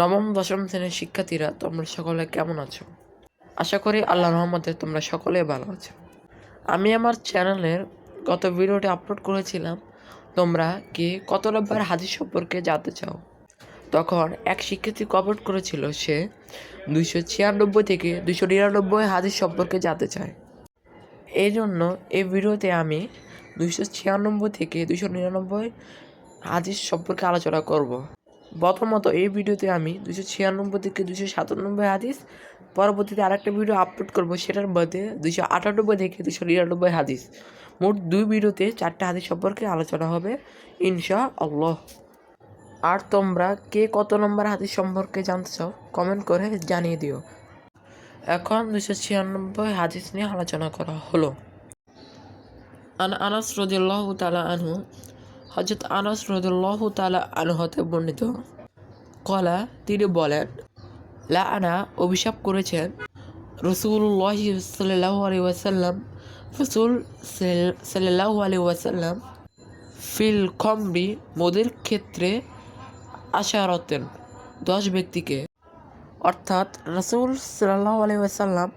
নবম, দশম শ্রেণির শিক্ষার্থীরা তোমরা সকলে কেমন আছো? আশা করি আল্লাহ রহমতে তোমরা সকলে ভালো আছো। আমি আমার চ্যানেলের গত ভিডিওটি আপলোড করেছিলাম, তোমরা কে কত নম্বর হাদিস সম্পর্কে জানতে চাও? তখন এক শিক্ষার্থী কমেন্ট করেছিল, সে দুইশো ছিয়ানব্বই থেকে দুইশো নিরানব্বই হাদিস সম্পর্কে জানতে চায়। এই জন্য এই ভিডিওতে আমি দুইশো ছিয়ানব্বই থেকে দুইশো নিরানব্বই হাদিস সম্পর্কে আলোচনা করব। প্রথমত এই ভিডিওতে আমি দুশো ছিয়ানব্বই থেকে দুশো সাতানব্বই হাদিস, পরবর্তীতে আরেকটা ভিডিও আপলোড করব, সেটার মধ্যে দুশো আটানব্বই থেকে দুশো নিরানব্বই হাদিস। মোট দুই ভিডিওতে চারটে হাদিস সম্পর্কে আলোচনা হবে ইনশা আল্লাহ আর তোমরা কে কত নম্বর হাদিস সম্পর্কে জানতে চাও কমেন্ট করে জানিয়ে দিও। এখন দুশো ছিয়ানব্বই হাদিস নিয়ে আলোচনা করা হলো। আন আনাস রদিল্লাহ তালা আনহু হজরত আনাস রদুল্লাহ তালা আনহতে বর্ণিত। কলা তিনি বলেন লা আনা অভিশাপ করেছেন রসুল্লাহ সাল্লাহ আলি ওয়াসাল্লাম, রসুল সাল্লাহ আলি ওয়াসাল্লাম ফিল খমরি, মোদের ক্ষেত্রে আশারতেন দশ ব্যক্তিকে। অর্থাৎ রসুল সাল্লাহ আলি ওয়াসাল্লাম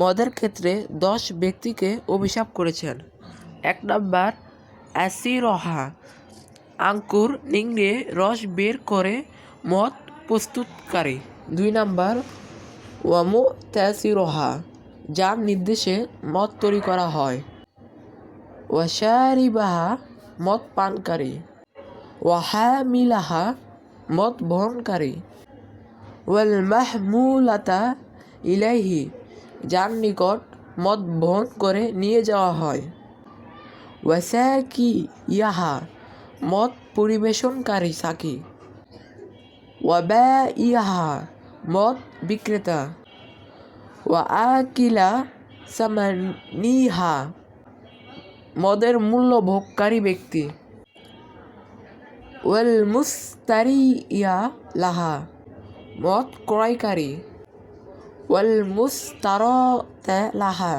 মদের ক্ষেত্রে দশ ব্যক্তিকে অভিশাপ করেছেন। এক নাম্বার অ্যাসিরহা। আঙ্কুর নিংড়ে রস বের করে মদ প্রস্তুতকারী। দুই নাম্বার ওয়ামু ত্যাসিরহা যার নির্দেশে মদ তৈরি করা হয়। ওয়াশারিবাহা, মদ পানকারী। ওয়াহামিলাহা, মদ বহনকারী। ওয়াল মাহমুলাতা ইলাইহি, যার নিকট মদ বহন করে নিয়ে যাওয়া হয়। ওয়াসাকি ইয়াহা মদ পরিবেশনকারী সাকি। ওয়াবা ইয়াহা মদ বিক্রেতা। ওয়া আকিলা সামানিহা, মদের মূল্য ভোগকারী ব্যক্তি। ওয়াল মুস্তারি ইয়া লাহা মদ ক্রয়কারী। ওয়াল মুস্তারতে লাহা,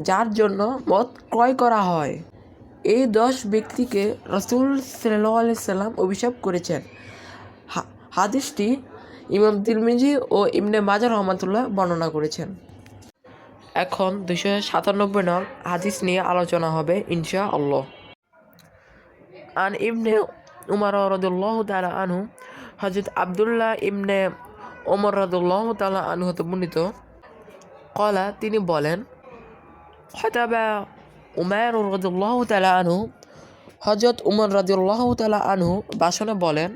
যার জন্য মদ ক্রয় করা হয়। এই দশ ব্যক্তিকে রসুল সাল্লাহ আলি সাল্লাম অভিশাপ করেছেন। হাদিসটি ইমাম তিরমিজি ও ইমনে মাজার রহমাতুল্লাহ বর্ণনা করেছেন। এখন দুশো সাতানব্বই নং হাদিস নিয়ে আলোচনা হবে ইনশা আল্লাহ আন ইবনে উমর রদুল্লাহ তালা আনহু হজরত আবদুল্লাহ ইবনে ওমর রদুল্লাহ তালা আনহু হতে বর্ণিত। কলা তিনি বলেন হতাবা উমায়র রদুল্লাহ তালা আনহু হজরত উমর রদুল্লাহ তালা আনহু বাসনে বলেন,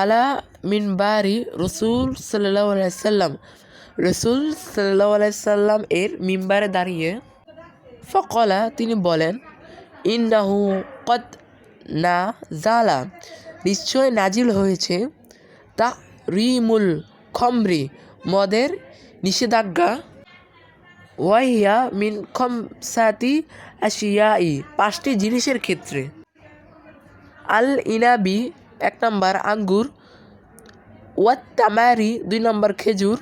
আলা মিন বারি রসুল সাল্লাহ সাল্লাম। রসুল সাল্লাহ সাল্লাম এর মিম্বারে দাঁড়িয়ে ফকলা, তিনি বলেন, ইন্নাহু কত না জালা নিশ্চয় নাজিল হয়েছে তা রিমুল খমরি, মদের নিষেধাজ্ঞা ওয়াহিয়া মিন খমসাতি আশিয়াই, পাঁচটি জিনিসের ক্ষেত্রে। আল ইনাবি, এক নম্বর আঙ্গুর। ওয়াত তামারি, দুই নম্বর খেজুর।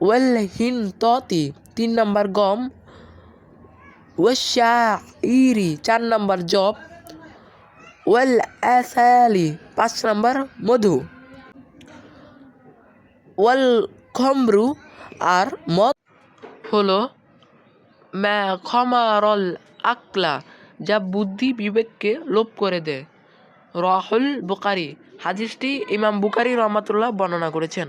ওয়াল হিন ততি তিন নম্বর গম। ওয়াশাইরি চার নম্বর জব। ওয়াল আসালি, পাঁচ নম্বর মধু। ওয়াল খমরু আর মদ হলো ক্ষমারল আকলা যা বুদ্ধি বিবেককে লোপ করে দেয়। রাহুল বুকারি হাদিসটি ইমাম বুকারি রহমাতুল্লাহ বর্ণনা করেছেন।